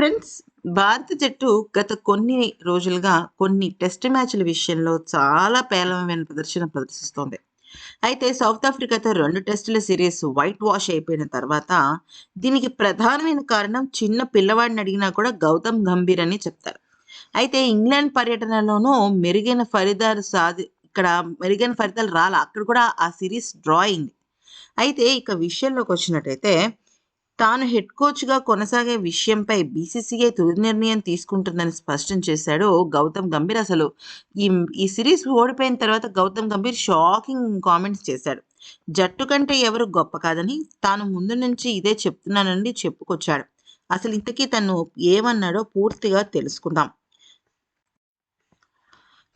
Friends భారత జట్టు గత కొన్ని రోజులుగా కొన్ని టెస్ట్ మ్యాచ్ల విషయంలో చాలా పేలవమైన ప్రదర్శన ప్రదర్శిస్తోంది. అయితే సౌత్ ఆఫ్రికాతో రెండు టెస్టుల సిరీస్ వైట్ వాష్ అయిపోయిన తర్వాత దీనికి ప్రధానమైన కారణం చిన్న పిల్లవాడిని అడిగినా కూడా గౌతమ్ గంభీర్ అని చెప్తారు. అయితే ఇంగ్లాండ్ పర్యటనలోనూ మెరుగైన ఫలితాలు సాధి ఇక్కడ మెరుగైన ఫలితాలు రాలా. అక్కడ కూడా ఆ సిరీస్ డ్రా అయింది. అయితే ఇక విషయంలోకి వచ్చినట్టయితే తాను హెడ్ కోచ్గా కొనసాగే విషయంపై బీసీసీఐ తుది నిర్ణయం తీసుకుంటుందని స్పష్టం చేశాడు గౌతమ్ గంభీర్. అసలు ఈ ఈ సిరీస్ ఓడిపోయిన తర్వాత గౌతమ్ గంభీర్ షాకింగ్ కామెంట్స్ చేశాడు. జట్టు కంటే ఎవరు గొప్ప కాదని తాను ముందు నుంచి ఇదే చెప్తున్నానని చెప్పుకొచ్చాడు. అసలు ఇంతకీ తను ఏమన్నాడో పూర్తిగా తెలుసుకుందాం.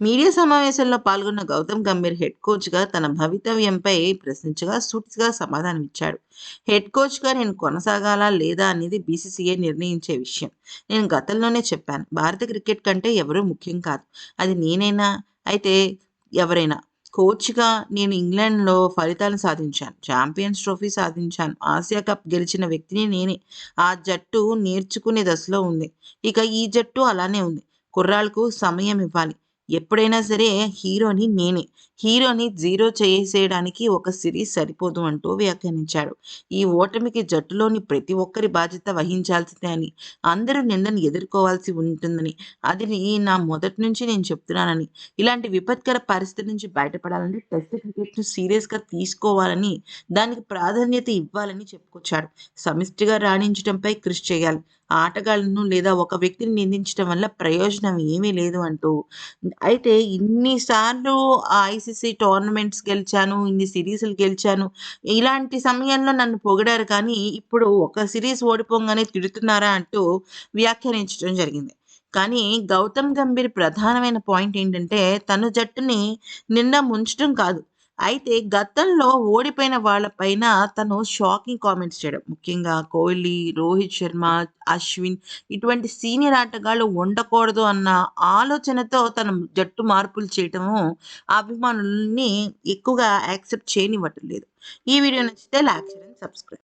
మీడియా సమావేశంలో పాల్గొన్న గౌతమ్ గంభీర్ హెడ్ కోచ్గా తన భవితవ్యంపై ప్రశ్నించగా సూట్స్గా సమాధానమిచ్చాడు. హెడ్ కోచ్గా నేను కొనసాగాలా లేదా అనేది బీసీసీఐ నిర్ణయించే విషయం. నేను గతంలోనే చెప్పాను. భారత క్రికెట్ కంటే ఎవరూ ముఖ్యం కాదు. అది నేనైనా అయితే ఎవరైనా. కోచ్గా నేను ఇంగ్లాండ్లో ఫలితాలను సాధించాను. ఛాంపియన్స్ ట్రోఫీ సాధించాను. ఆసియా కప్ గెలిచిన వ్యక్తిని నేనే. ఆ జట్టు నేర్చుకునే దశలో ఉంది. ఇక ఈ జట్టు అలానే ఉంది. కుర్రాళ్ళకు సమయం ఇవ్వాలి. ఎప్పుడైనా సరే హీరోని నేనే. హీరోని జీరో చేసేయడానికి ఒక సిరీస్ సరిపోదు అంటూ వ్యాఖ్యానించాడు. ఈ ఓటమికి జట్టులోని ప్రతి ఒక్కరి బాధ్యత వహించాల్సిందే అని అందరూ నిందను ఎదుర్కోవాల్సి ఉంటుందని. అది నా మొదటి నుంచి నేను చెప్తున్నానని. ఇలాంటి విపత్కర పరిస్థితి నుంచి బయటపడాలంటే టెస్ట్ క్రికెట్ను సీరియస్గా తీసుకోవాలని దానికి ప్రాధాన్యత ఇవ్వాలని చెప్పుకొచ్చాడు. సమిష్టిగా రాణించడంపై కృషి చేయాలి. ఆటగాళ్ళను లేదా ఒక వ్యక్తిని నిందించడం వల్ల ప్రయోజనం ఏమీ లేదు అంటూ. అయితే ఇన్నిసార్లు ఐసీసీ టోర్నమెంట్స్ గెలిచాను ఇన్ని సిరీస్లు గెలిచాను. ఇలాంటి సమయంలో నన్ను పొగిడారు కానీ ఇప్పుడు ఒక సిరీస్ ఓడిపోగానే తిడుతున్నారా అంటూ వ్యాఖ్యానించడం జరిగింది. కానీ గౌతమ్ గంభీర్ ప్రధానమైన పాయింట్ ఏంటంటే తన జట్టుని నిన్న ముంచడం కాదు. అయితే గతంలో ఓడిపోయిన వాళ్ళపైన తను షాకింగ్ కామెంట్స్ చేయడం. ముఖ్యంగా కోహ్లీ రోహిత్ శర్మ అశ్విన్ ఇటువంటి సీనియర్ ఆటగాళ్ళు ఉండకూడదు అన్న ఆలోచనతో తన జట్టు మార్పులు చేయటము అభిమానుల్ని ఎక్కువగా యాక్సెప్ట్ చేయనివ్వటం లేదు. ఈ వీడియో నచ్చితే లైక్ చేయండి సబ్స్క్రైబ్